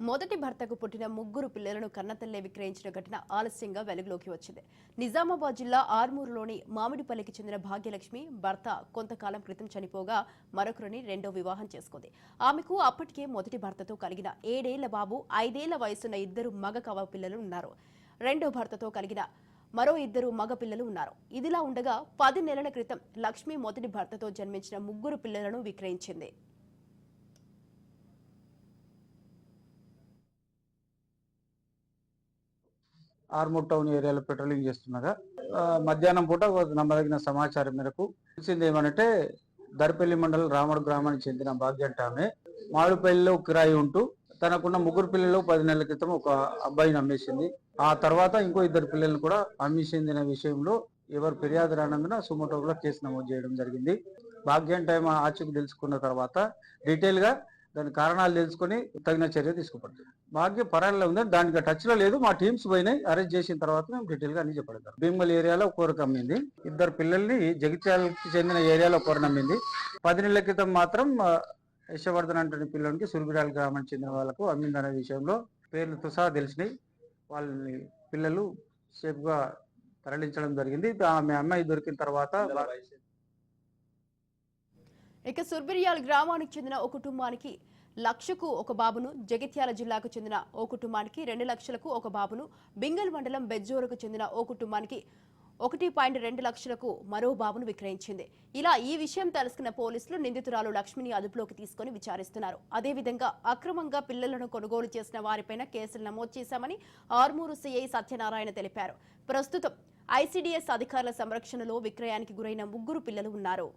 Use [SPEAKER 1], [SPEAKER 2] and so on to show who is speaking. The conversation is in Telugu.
[SPEAKER 1] మొదటి భర్తకు పుట్టిన ముగ్గురు పిల్లలను కన్నతల్లే విక్రయించిన ఘటన ఆలస్యంగా వెలుగులోకి వచ్చింది. నిజామాబాద్ జిల్లా ఆర్మూరులోని మామిడిపల్లికి చెందిన భాగ్యలక్ష్మి భర్త కొంతకాలం క్రితం చనిపోగా మరొకరిని రెండో వివాహం చేసుకుంది. ఆమెకు అప్పటికే మొదటి భర్తతో కలిగిన ఏడేళ్ళ బాబు ఐదేళ్ళ వయసున్న ఇద్దరు మగ కవ పిల్లలు ఉన్నారు. రెండో భర్తతో కలిగిన మరో ఇద్దరు మగ పిల్లలు ఉన్నారు. ఇదిలా ఉండగా పది నెలల క్రితం లక్ష్మి మొదటి భర్తతో జన్మించిన ముగ్గురు పిల్లలను విక్రయించింది.
[SPEAKER 2] ఆర్మూర్ టౌన్ ఏరియాలో పెట్రోలింగ్ చేస్తుండగా మధ్యాహ్నం పూట నమ్మదగిన సమాచారం మేరకు తెలిసింది ఏమనంటే దర్పల్లి మండలం రామడు గ్రామానికి చెందిన భాగ్యంట ఆమె మామిడిపల్లిలో కిరాయి ఉంటూ తనకున్న ముగ్గురు పిల్లలు పది నెలల క్రితం ఒక అబ్బాయిని అమ్మేసింది. ఆ తర్వాత ఇంకో ఇద్దరు పిల్లల్ని కూడా అమ్మేసింది అనే విషయంలో ఎవరు ఫిర్యాదు రానందున సుమోటోలో కేసు నమోదు చేయడం జరిగింది. భాగ్యం టైం ఆచూకు తెలుసుకున్న తర్వాత డీటెయిల్గా దాని కారణాలు తెలుసుకొని తగిన చర్య తీసుకుపడుతుంది భాగ్య పరాల్లో ఉంది దానికి టచ్లో లేదు. మా టీమ్స్ పోయినాయి. అరెస్ట్ చేసిన తర్వాత మేము డీటెయిల్గా అన్ని చెప్పగలుగుతాం. భీమల్ ఏరియాలో ఒకరికి అమ్మింది ఇద్దరు పిల్లల్ని జగిత్యాలకి చెందిన ఏరియాలో ఒకరిని అమ్మింది పది నెలల క్రితం మాత్రం యశవర్ధన్ అంటే పిల్లలకి సురబిరాల గ్రామానికి చెందిన వాళ్ళకు అమ్మిందనే విషయంలో పేర్లతో సహా తెలిసినాయి. వాళ్ళని పిల్లలు సేఫ్గా తరలించడం జరిగింది. ఆమె అమ్మాయి దొరికిన తర్వాత
[SPEAKER 1] ఇక సుర్బిరియాల్ గ్రామానికి చెందిన ఓ కుటుంబానికి లక్షకు ఒక బాబును జగిత్యాల జిల్లాకు చెందిన ఓ కుటుంబానికి రెండు లక్షలకు ఒక బాబును బింగల్ మండలం బెజ్జోరుకు చెందిన ఓ కుటుంబానికి ఒకటి పాయింట్ రెండు లక్షలకు మరో బాబును విక్రయించింది. ఇలా ఈ విషయం తెలుసుకున్న పోలీసులు నిందితురాలు లక్ష్మిని అదుపులోకి తీసుకుని విచారిస్తున్నారు. అదేవిధంగా అక్రమంగా పిల్లలను కొనుగోలు చేసిన వారిపైన కేసులు నమోదు చేశామని ఆర్మూరు సీఐ సత్యనారాయణ తెలిపారు. ప్రస్తుతం ఐసీడీఎస్ అధికారుల సంరక్షణలో విక్రయానికి గురైన ముగ్గురు పిల్లలు ఉన్నారు.